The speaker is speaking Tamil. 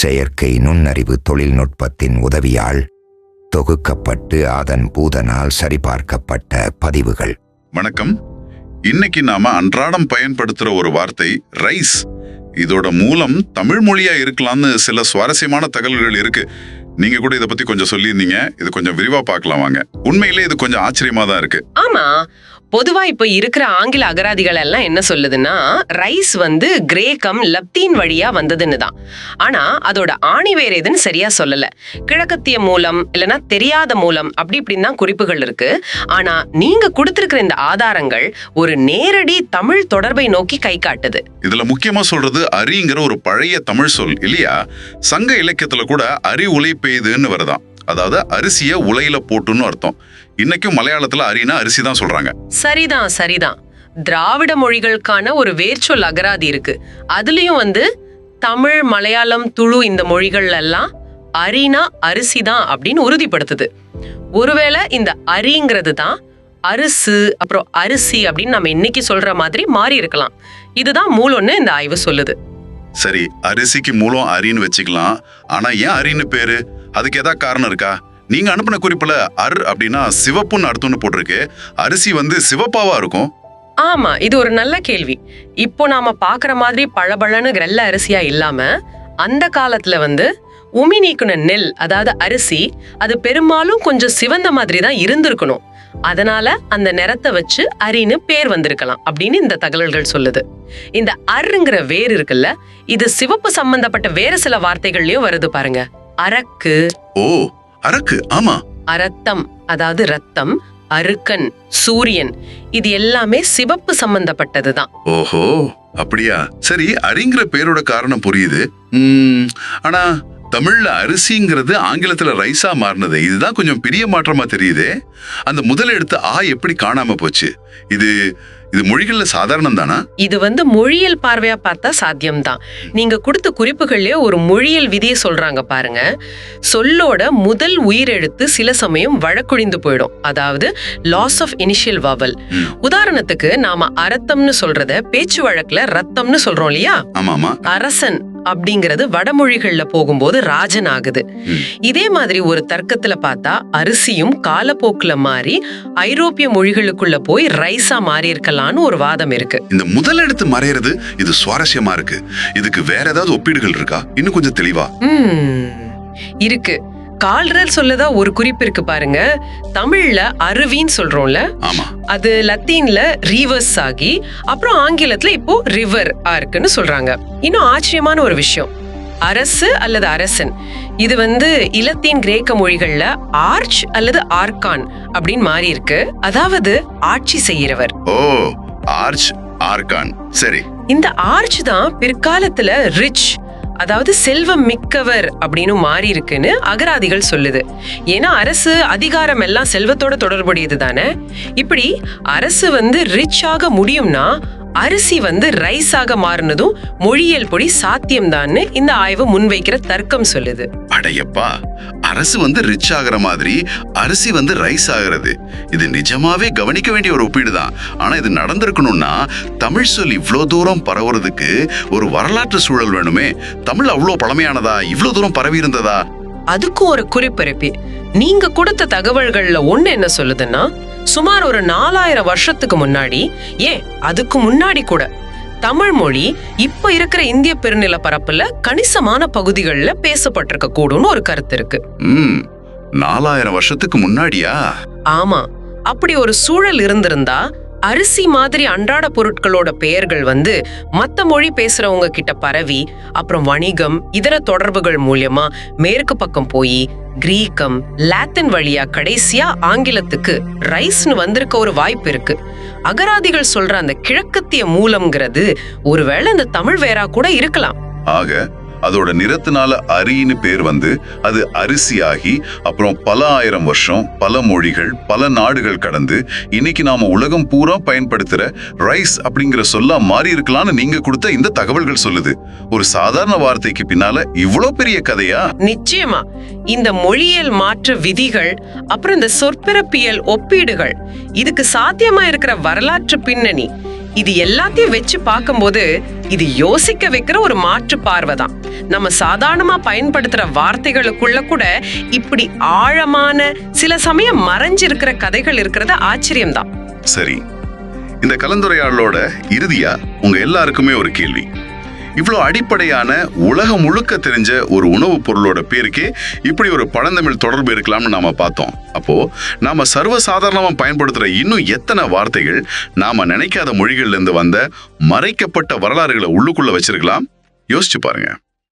செயற்கை நுண்ணறிவு தொழில்நுட்பத்தின் உதவியால் தொகுக்கப்பட்டு அதன் பூதனால் சரிபார்க்கப்பட்ட பதிவுகள். வணக்கம். இன்னைக்கு நாம அன்றாடம் பயன்படுத்துற ஒரு வார்த்தை ரைஸ். இதோட மூலம் தமிழ் மொழியா இருக்கலாம்னு சில சுவாரஸ்யமான தகவல்கள் இருக்கு. நீங்க கூட இத பத்தி கொஞ்சம் சொல்லியிருந்தீங்க. இது கொஞ்சம் விரிவா பார்க்கலாம் வாங்க. உண்மையிலே இது கொஞ்சம் ஆச்சரியமா தான் இருக்கு. ஆமா. பொதுவா இப்ப இருக்கிற ஆங்கில அகராதிகள் எல்லாம் என்ன சொல்லுதுன்னா ரைஸ் வந்து கிரேக்கம் லத்தீன் வழியா வந்ததுன்னு தான். ஆனா அதோட ஆணி வேற எதுன்னு சரியா சொல்லல. கிழக்கத்திய மூலம் இல்லைன்னா தெரியாத மூலம் அப்படி இப்படின்னு தான் குறிப்புகள் இருக்கு. ஆனா நீங்க கொடுத்திருக்கிற இந்த ஆதாரங்கள் ஒரு நேரடி தமிழ் தொடர்பை நோக்கி கை காட்டுது. இதுல முக்கியமா சொல்றது அரிங்கிற ஒரு பழைய தமிழ் சொல் இல்லையா? சங்க இலக்கியத்துல கூட அரி உலை பெய்துன்னு வருதான். அதாவது அரிசியை உலையில போட்டுன்னு அர்த்தம். இன்னைக்கும் மலையாளத்துல அரினா அரிசி தான் சொல்றாங்க. சரிதான் சரிதான். திராவிட மொழிகளுக்கான ஒரு வேர்ச்சொல் அகராதி இருக்கு. அதுலயும் வந்து தமிழ் மலையாளம் துளு இந்த மொழிகள் எல்லாம் அரினா அரிசி தான் அப்படின்னு உறுதிப்படுத்துது. ஒருவேளை இந்த அரிங்கிறது தான் அரிசு அப்புறம் அரிசி அப்படின்னு நம்ம இன்னைக்கு சொல்ற மாதிரி மாறி இருக்கலாம். இதுதான் மூலம்னு இந்த ஆய்வு சொல்லுது. சரி அரிசிக்கு மூலம் அரின்னு வச்சுக்கலாம். ஆனா ஏன் அரின்னு பேரு? அதுக்கு ஏதாவது காரணம் இருக்கா? நீங்க அனுப்பின குறிப்புல அர் அப்படின்னா சிவப்புன்னு அர்த்தம்னு போட்டிருக்கு. அரிசி வந்து சிவப்பாவா இருக்கும்? ஆமா இது ஒரு நல்ல கேள்வி. இப்போ நாம பாக்குற மாதிரி பளபளன்னு வெள்ளை அரிசியா இல்லாம அந்த காலத்துல வந்து உமி நீக்குன நெல் அதாவது அரிசி அது பெரும்பாலும் கொஞ்சம் சிவந்த மாதிரி தான் இருந்திருக்கணும். அதனால அந்த நிறத்தை வச்சு அரின்னு பேர் வந்திருக்கலாம் அப்படின்னு இந்த தகவல்கள் சொல்லுது. இந்த அருங்கிற வேர் இருக்குல்ல இது சிவப்பு சம்பந்தப்பட்ட வேற சில வார்த்தைகள்லயும் வருது பாருங்க. அரக்கு. ஓ அரக்கு ஆமா. அரத்தம் அதாவது ரத்தம் அருக்கன் சூரியன் இது எல்லாமே சிவப்பு சம்பந்தப்பட்டதுதான். ஓஹோ அப்படியா? சரி அரிங்கிற பேரோட காரணம் புரியுது. ஆனா தமிழ்ல அரிசிங்கிறது ஆங்கிலத்துல ரைஸா மாறினது. இதுதான் கொஞ்சம் பெரிய மாற்றமா தெரியுதே. அந்த முதல் எழுத்து ஆ எப்படி காணாம போச்சு? இது இது மொழிகள்ல சாதாரணம் தானா இது வந்து மொழியியல் பார்வையா பார்த்தா சாத்தியம்தான். நீங்க கொடுத்த குறிப்புகள்லயே ஒரு மொழியியல் விதியை சொல்றாங்க பாருங்க. சொல்லோட முதல் உயிரெழுத்து சில சமயம் வழக்குழிந்து போயிடும். அதாவது லாஸ் ஆஃப் இனிஷியல் வவல். உதாரணத்துக்கு நாம அரத்தம்னு சொல்றத பேச்சு வழக்குல ரத்தம்னு சொல்றோம் இல்லையா? அரசன். அப்படிங்கிறது வடமொழிகள்ல போகும்போது ராஜன் ஆகுது. இதே மாதிரி ஒரு தர்க்கத்துல பார்த்தா அரிசியும் காலப்போக்குல மாறி ஐரோப்பிய மொழிகளுக்குள்ள போய் ரைஸா மாறி இருக்கலாம்னு ஒரு வாதம் இருக்கு. இந்த முதல் எழுத்து மறையிறது இது சுவாரஸ்யமா இருக்கு. இதுக்கு வேற ஏதாவது ஒப்பீடுகள் இருக்கா? இன்னும் கொஞ்சம் தெளிவா. இருக்கு. கால்ரல் சொல்லதா ஒரு குறிப்பு இருக்கு பாருங்க. தமிழ்ல அருவின்னு சொல்றோம்ல. அது லத்தீன்ல ரீவர்ஸ் ஆகி அப்புறம் ஆங்கிலத்துல இப்போ ரிவர் இருக்குன்னு சொல்றாங்க. இன்னும் ஆச்சரியமான ஒரு விஷயம். அரசு அல்லது அரசன். இது வந்து இலத்தீன் கிரேக்க மொழிகள்ல ஆர்ச் அல்லது ஆர்கான் அப்படின்னு மாறி இருக்கு. அதாவது ஆட்சி செய்கிறவர். ஓ ஆர்ச் ஆர்கான் சரி. இந்த ஆர்ச் தான் பிற்காலத்துல ரிச் அதாவது செல்வம் மிக்கவர் அப்படின்னு மாறி இருக்குன்னு அகராதிகள் சொல்லுது. ஏன்னா அரசு அதிகாரம் எல்லாம் செல்வத்தோட தொடர்புடையது தானே? இப்படி அரசு வந்து ரிச் ஆக முடியும்னா அரிசி வந்து ரைஸ் ஆக மாறினதும் மொழியியல் பொடி சாத்தியம்தான்னு இந்த ஆய்வு முன்வைக்கிற தர்க்கம் சொல்லுது. அடையப்பா அரசு வந்து ரிச் ஆகுற மாதிரி அரிசி வந்து ரைஸ் ஆகுறது. இது நிஜமாவே கவனிக்க வேண்டிய ஒரு ஒப்பீடு தான். ஆனா இது நடந்திருக்கணும்னா தமிழ் சொல் இவ்ளோ தூரம் பரவுறதுக்கு ஒரு வரலாற்று சூழல் வேணுமே. தமிழ் அவ்வளோ பழமையானதா? இவ்ளோ தூரம் பரவி இருந்ததா? அதுக்கும் ஒரு குறிப்பிறப்பி. நீங்க கொடுத்த தகவல்கள்ல ஒண்ணு என்ன சொல்லுதுன்னா சுமார் ஒரு நாலாயிரம் வருஷத்துக்கு முன்னாடி ஏன் அதுக்கு முன்னாடி கூட தமிழ் மொழி இப்ப இருக்கிற இந்திய பெருநிலப்பரப்புல கணிசமான பகுதிகளில் பேசப்பட்டிருக்க கூடும்னு ஒரு கருத்து இருக்கு. நாலாயிரம் வருஷத்துக்கு முன்னாடியா? ஆமா அப்படி ஒரு சூழல் இருந்திருந்தா அரிசி மாதிரி அன்றாட பொருட்களோட பெயர்கள் வந்து மற்ற மொழி பேசுறவங்க கிட்ட பரவி அப்புறம் வணிகம் இதர தொடர்புகள் மூலியமா மேற்கு பக்கம் போய் கிரீக்கம் லாத்தின் வழியா கடைசியா ஆங்கிலத்துக்கு ரைஸ்னு வந்திருக்க ஒரு வாய்ப்பு இருக்கு. அகராதிகள் சொல்ற அந்த கிழக்கத்திய மூலம்ங்கிறது ஒருவேளை இந்த தமிழ் வேறா கூட இருக்கலாம். ஆக அதோட நிறத்தினால அரின்னு பேர் வந்து அது அரிசியாகி அப்புறம் பல ஆயிரம் வருஷம் பல மொழிகள் பல நாடுகள் கடந்து இன்னைக்கு நாம உலகம் பூரா பயன்படுத்துற ரைஸ் அப்படிங்கிற சொல்லா மாறி இருக்கலாம்னு நீங்க கொடுத்த இந்த தகவல்கள் சொல்லுது. ஒரு சாதாரண வார்த்தைக்கு பின்னால இவ்ளோ பெரிய கதையா? நிச்சயமா. இந்த மொழியியல் மாற்ற விதிகள் அப்புறம் இந்த சொற்பிறப்பியல் ஒப்பீடுகள் இதுக்கு சாத்தியமா இருக்கிற வரலாற்று பின்னணி இது எல்லாத்தையும் வச்சு பார்க்கும்போது இது யோசிக்க வைக்கிற ஒரு மாற்று பார்வை தான் நம்ம சாதாரணமா பயன்படுத்துற வார்த்தைகளுக்குள்ள கூட இப்படி ஆழமான சில சமயம் மறைஞ்சிருக்கிற கதைகள் இருக்கிறது ஆச்சரியம்தான். சரி. இந்த கலந்துரையாடலோட இறுதியா உங்க எல்லாருக்குமே ஒரு கேள்வி. இவ்வளோ அடிப்படையான உலகம் முழுக்க தெரிஞ்ச ஒரு உணவுப் பொருளோட பேருக்கே இப்படி ஒரு பழந்தமிழ் தொடர்பு இருக்கலாம்னு நாம பார்த்தோம். அப்போ நாம சர்வசாதாரணமாக பயன்படுத்துற இன்னும் எத்தனை வார்த்தைகள் நாம நினைக்காத மொழிகள்ல இருந்து வந்த மறைக்கப்பட்ட வரலாறுகளை உள்ளுக்குள்ள வச்சிருக்கலாம்? யோசிச்சு பாருங்க.